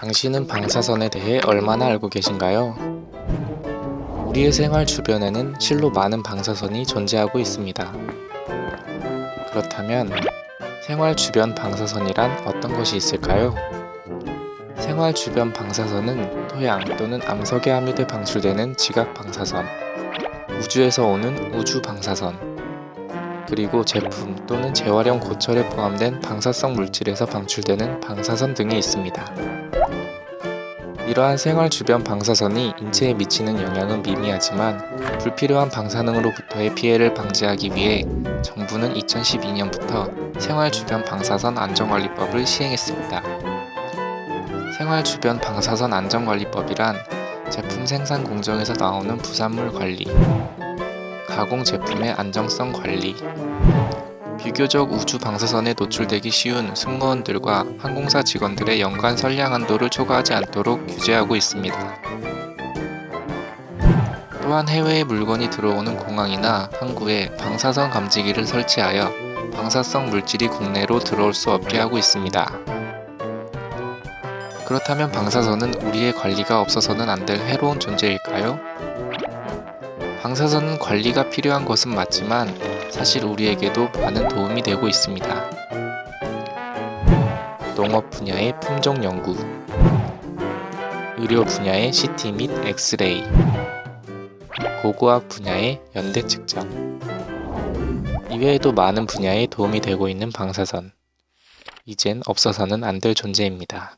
당신은 방사선에 대해 얼마나 알고 계신가요? 우리의 생활 주변에는 실로 많은 방사선이 존재하고 있습니다. 그렇다면 생활 주변 방사선이란 어떤 것이 있을까요? 생활 주변 방사선은 토양 또는 암석에 함유돼 방출되는 지각 방사선, 우주에서 오는 우주 방사선, 그리고 제품 또는 재활용 고철에 포함된 방사성 물질에서 방출되는 방사선 등이 있습니다. 이러한 생활 주변 방사선이 인체에 미치는 영향은 미미하지만 불필요한 방사능으로부터의 피해를 방지하기 위해 정부는 2012년부터 생활 주변 방사선 안전관리법을 시행했습니다. 생활 주변 방사선 안전관리법이란 제품 생산 공정에서 나오는 부산물 관리, 가공 제품의 안정성 관리, 비교적 우주 방사선에 노출되기 쉬운 승무원들과 항공사 직원들의 연간 선량 한도를 초과하지 않도록 규제하고 있습니다. 또한 해외의 물건이 들어오는 공항이나 항구에 방사선 감지기를 설치하여 방사성 물질이 국내로 들어올 수 없게 하고 있습니다. 그렇다면 방사선은 우리의 관리가 없어서는 안 될 해로운 존재일까요? 방사선은 관리가 필요한 것은 맞지만 사실 우리에게도 많은 도움이 되고 있습니다. 농업 분야의 품종 연구, 의료 분야의 CT 및 엑스레이, 고고학 분야의 연대 측정, 이외에도 많은 분야에 도움이 되고 있는 방사선. 이젠 없어서는 안 될 존재입니다.